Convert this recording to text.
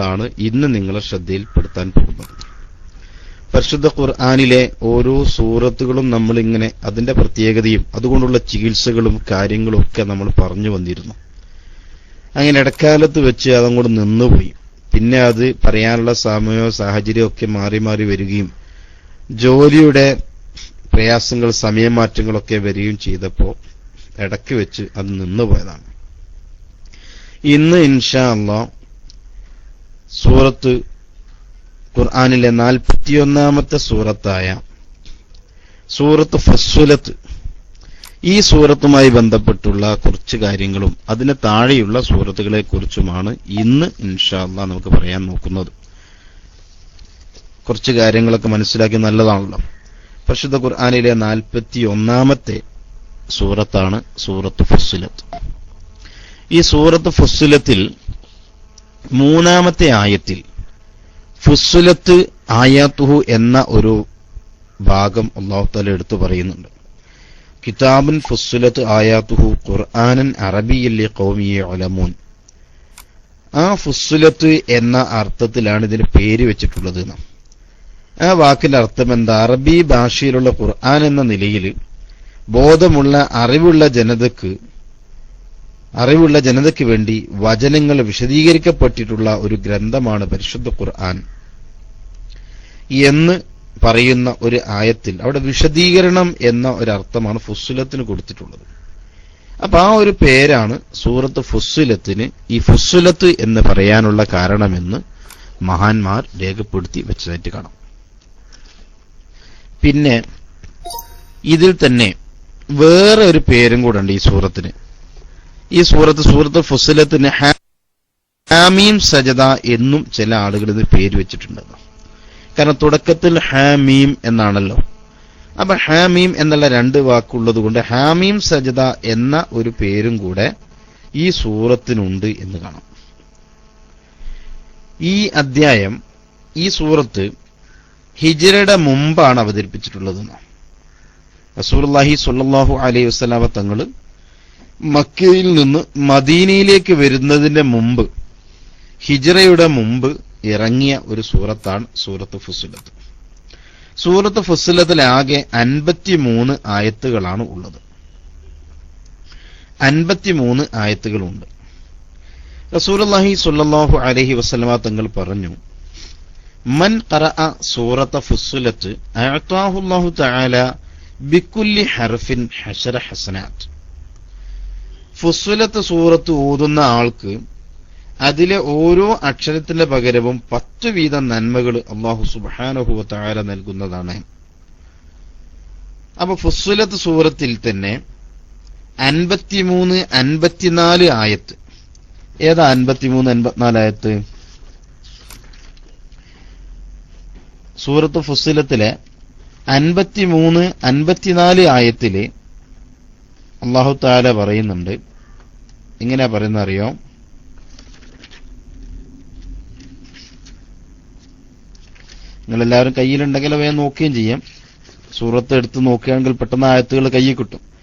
ആണ് ഇന്ന് നിങ്ങളെ ശ്രദ്ധയിൽപ്പെടുത്താൻ പോകുന്നത്. പരിശുദ്ധ ഖുർആാനിലെ ഓരോ സൂറത്തുകളും നമ്മളിങ്ങനെ അതിന്റെ പ്രത്യേകതയും അതുകൊണ്ടുള്ള ചികിത്സകളും കാര്യങ്ങളും ഒക്കെ നമ്മൾ പറഞ്ഞു വന്നിരുന്നു. അങ്ങനെ ഇടക്കാലത്ത് വെച്ച് അതങ്ങോട്ട് നിന്നുപോയി. പിന്നെ അത് പറയാനുള്ള സമയമോ സാഹചര്യമോ ഒക്കെ മാറി മാറി വരികയും ജോലിയുടെ പ്രയാസങ്ങൾ സമയമാറ്റങ്ങളൊക്കെ വരികയും ചെയ്തപ്പോൾ ഇടയ്ക്ക് വെച്ച് അത് നിന്നുപോയതാണ്. ഇന്ന് ഇൻഷാ അള്ളാ സൂറത്ത് ഖുർആാനിലെ നാൽപ്പത്തിയൊന്നാമത്തെ സൂറത്തായ സൂറത്ത് ഫസ്സുലത്ത്. ഈ സൂറത്തുമായി ബന്ധപ്പെട്ടുള്ള കുറച്ച് കാര്യങ്ങളും അതിന് താഴെയുള്ള സൂറത്തുകളെ കുറിച്ചുമാണ് ഇന്ന് ഇൻഷാല്ല നമുക്ക് പറയാൻ നോക്കുന്നത്. കുറച്ച് കാര്യങ്ങളൊക്കെ മനസ്സിലാക്കി നല്ലതാണല്ലോ. പരിശുദ്ധ ഖുർആാനിലെ നാൽപ്പത്തി ഒന്നാമത്തെ സൂറത്താണ് സൂറത്ത് ഫുസുലത്ത് ഈ സൂറത്ത് ഫുസ്സിലത്തിൽ മൂന്നാമത്തെ ആയത്തിൽ ഫുസ്സുലത്ത് ആയാത്തുഹു എന്ന ഒരു ഭാഗം അള്ളാഹുത്താല എടുത്തു പറയുന്നുണ്ട്. കിതാബുൻ ഫുസ്സുലത്ത് ആയാത്തുഹു ഖുർആാനൻ അറബിയല്ലേ കൗമിയെ ഒലമൂൻ ആ ഫുസ്സുലത്ത് എന്ന അർത്ഥത്തിലാണ് ഇതിന് പേര് വെച്ചിട്ടുള്ളത് ആ വാക്കിന്റെ അർത്ഥം എന്താ? അറബി ഭാഷയിലുള്ള ഖുർആൻ എന്ന നിലയിൽ ബോധമുള്ള അറിവുള്ള ജനതക്ക് അറിവുള്ള ജനതയ്ക്ക് വേണ്ടി വചനങ്ങൾ വിശദീകരിക്കപ്പെട്ടിട്ടുള്ള ഒരു ഗ്രന്ഥമാണ് പരിശുദ്ധ ഖുർആൻ. എന്ന് പറയുന്ന ഒരു ആയത്തിൽ അവിടെ വിശദീകരണം എന്ന ഒരർത്ഥമാണ് ഫുസ്സുലത്തിന് കൊടുത്തിട്ടുള്ളത്. അപ്പൊ ആ ഒരു പേരാണ് സൂറത്ത് ഫുസ്സുലത്തിന് ഈ ഫുസ്സുലത്ത് എന്ന് പറയാനുള്ള കാരണമെന്ന് മഹാന്മാർ രേഖപ്പെടുത്തി വെച്ചതായിട്ട് കാണാം. പിന്നെ ഇതിൽ തന്നെ വേറെ ഒരു പേരും കൂടെ ഉണ്ട് ഈ സൂറത്തിന്. ഈ സൂറത്ത് സൂറത്ത് ഫുസിലത്തിന് ഹാമീം സജദ എന്നും ചില ആളുകൾ ഇത് പേര് വെച്ചിട്ടുണ്ട്. കാരണം തുടക്കത്തിൽ ഹാമീം എന്നാണല്ലോ. അപ്പൊ ഹാമീം എന്നുള്ള രണ്ട് വാക്കുള്ളത് കൊണ്ട് ഹാമീം സജദ എന്ന ഒരു പേരും കൂടെ ഈ സൂറത്തിനുണ്ട് എന്ന് കാണാം. ഈ അദ്ധ്യായം ഈ സൂറത്ത് ഹിജറയുടെ മുമ്പാണ് അവതരിപ്പിച്ചിട്ടുള്ളത്. റസൂർലാഹി സൊല്ലാഹു അലൈഹി വസ്ലാമ തങ്ങൾ മക്കയിൽ നിന്ന് മദീനയിലേക്ക് വരുന്നതിന്റെ മുമ്പ് ഹിജറയുടെ മുമ്പ് ഇറങ്ങിയ ഒരു സൂറത്താണ് സൂറത്ത് ഫുസുലത്ത് സൂറത്ത് ഫുസുലത്തിലാകെ അൻപത്തിമൂന്ന് ആയത്തുകളാണ് ഉള്ളത്. അൻപത്തിമൂന്ന് ആയത്തുകളുണ്ട്. റസൂലി സുല്ലാഹു അലഹി വസ്ലമ തങ്ങൾ പറഞ്ഞു മൻ ഖറ സൂറത്ത് ഫുസുലത്ത് ബിക്കുല്ലി ഹർഫിൻ ഹസന ഹസനാത്ത്. ഫുസ്വലത്ത് സൂറത്ത് ഓതുന്ന ആൾക്ക് അതിലെ ഓരോ അക്ഷരത്തിന്റെ പകരവും പത്ത് വീതം നന്മകൾ അള്ളാഹു സുബാനഹുവ നൽകുന്നതാണ്. അപ്പൊ ഫുസ്വലത്ത് സൂറത്തിൽ തന്നെ അൻപത്തിമൂന്ന് അൻപത്തിനാല് ആയത്ത്. ഏതാ അൻപത്തിമൂന്ന് അൻപത്തിനാല് ആയത്ത്? സൂറത്ത് ഫുസ്വലത്തിലെ അൻപത്തിമൂന്ന് അൻപത്തിനാല് ആയത്തിൽ അള്ളാഹു താല പറയുന്നുണ്ട്. ഇങ്ങനെ പറയുന്ന അറിയോ നിങ്ങളെല്ലാവരും കയ്യിലുണ്ടെങ്കിൽ അവയെ നോക്കുകയും ചെയ്യാം. സൂറത്ത് എടുത്ത് നോക്കുകയാണെങ്കിൽ പെട്ടെന്ന് ആയത്തുകൾ കയ്യിൽ കിട്ടും.